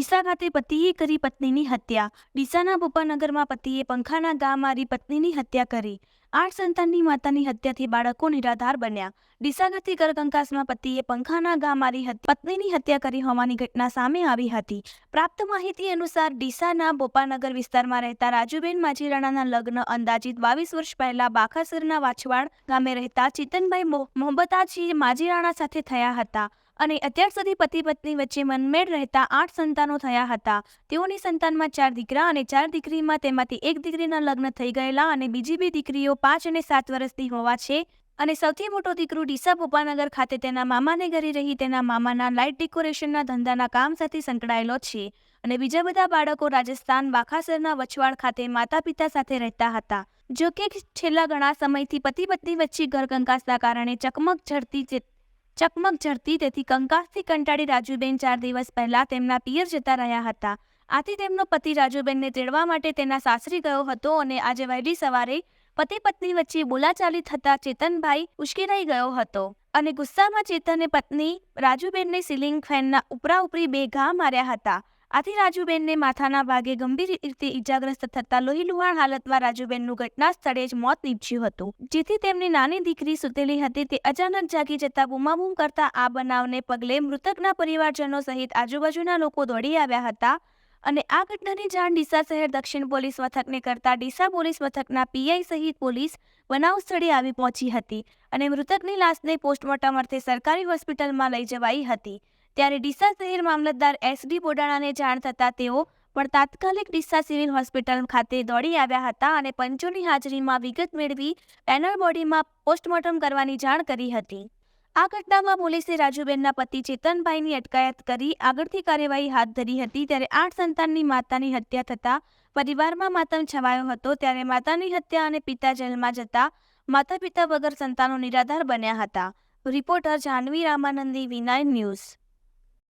ડીસા ખાતે પતિએ કરી પત્નીની હત્યા. ડીસાના ભૂપાનગરમાં પતિએ પંખાના ગા મારી પત્નીની હત્યા કરી. આઠ સંતાનની માતાની હત્યાથી બાળકો નિરાધાર બન્યા. ડીસા ખાતે કરકંકાસમાં પતિએ પંખાના ગા મારી પત્નીની હત્યા કરી હોવાની ઘટના સામે આવી હતી. પ્રાપ્ત માહિતી અનુસાર ડીસાના બોપાનગર વિસ્તારમાં રહેતા રાજુબેન માજીરાણાના લગ્ન અંદાજિત બાવીસ વર્ષ પહેલા બાખાસરના વાછવાડ ગામે રહેતા ચેતનભાઈ મો- મોહબ્બતાજી માજીરાણા સાથે થયા હતા. અને અત્યાર સુધી પતિ પત્ની વચ્ચે મનમેળ રહેતા આઠ સંતાનો થયા હતા. તેઓની સંતાનમાં ચાર દીકરા અને ચાર દીકરીમાં તેમાંથી એક દીકરીના લગ્ન થઈ ગયેલા અને બીજી બે દીકરીઓ પાંચ અને સાત વર્ષની હોવા છે. અને સૌથી મોટો દીકરો ડીસા ભોપાનગર ખાતે તેના મામાને ઘરે રહી તેના મામાના લાઇટ ડેકોરેશનના ધંધાના કામ સાથે સંકળાયેલો છે. અને બીજા બધા બાળકો રાજસ્થાન વાખાસરના વછવાડ ખાતે માતા પિતા સાથે રહેતા હતા. જો કે છેલ્લા ઘણા સમયથી પતિ પત્ની વચ્ચે ઘર કંકાસના કારણે ચકમક ઝડતી ચકમક ઝડતી તેથી કંકાસથી કંટાળી રાજુબેન ચાર દિવસ પહેલા તેમના પિયર જતા રહ્યા હતા. આથી તેમનો પતિ રાજુબેનને તેડવા માટે તેના સાસરી ગયો હતો અને આજે વહેલી સવારે પતિ પત્ની વચ્ચે બોલાચાલી થતા ચેતનભાઈ ઉશ્કેરાઈ ગયો હતો અને ગુસ્સામાં ચેતને પત્ની રાજુબેનને સીલિંગ ફેનના ઉપરા ઉપરી બે ઘા માર્યા હતા. આથી રાજુબેનને માથાના ભાગે ગંભીર રીતે ઇજાગ્રસ્ત થતા લોહીલુહાણ હાલતમાં રાજુબેનનું ઘટના સ્થળે જ મોત નીપજ્યું હતું. જેથી તેમની નાની દીકરી સુતેલી હતી તે અચાનક જાગી જતા બૂમાબૂમ કરતા આ બનાવને પગલે મૃતકના પરિવારજનો સહિત આજુબાજુના લોકો દોડી આવ્યા હતા અને આ ઘટનાની જાણ ડીસા શહેર દક્ષિણ પોલીસ મથકને કરતા ડીસા પોલીસ મથકના પીઆઈ સહિત પોલીસ બનાવ સ્થળે આવી પહોંચી હતી અને મૃતકની લાશને પોસ્ટમોર્ટમ અર્થે સરકારી હોસ્પિટલમાં લઈ જવાઈ હતી. ત્યારે ડીસા શહેર મામલતદાર એસ ડી બોડાણાને જાણ થતાં તેઓ પણ તાત્કાલિક ડીસા સિવિલ હોસ્પિટલ ખાતે દોડી આવ્યા હતા અને પંચોની હાજરીમાં વિગત મેળવી પેનલ બોડીમાં પોસ્ટમોર્ટમ કરવાની જાણ કરી હતી. આ ઘટનામાં પોલીસે રાજુબેનના પતિ ચેતનભાઈની અટકાયત કરી આગળથી કાર્યવાહી હાથ ધરી હતી ત્યારે આઠ સંતાનની માતાની હત્યા થતાં પરિવારમાં માતમ છવાયો હતો ત્યારે માતાની હત્યા અને પિતા જેલમાં જતા માતા પિતા વગર સંતાનો નિરાધાર બન્યા હતા. રિપોર્ટર જાહ્નવી રામાનંદી વિનાય ન્યૂઝ.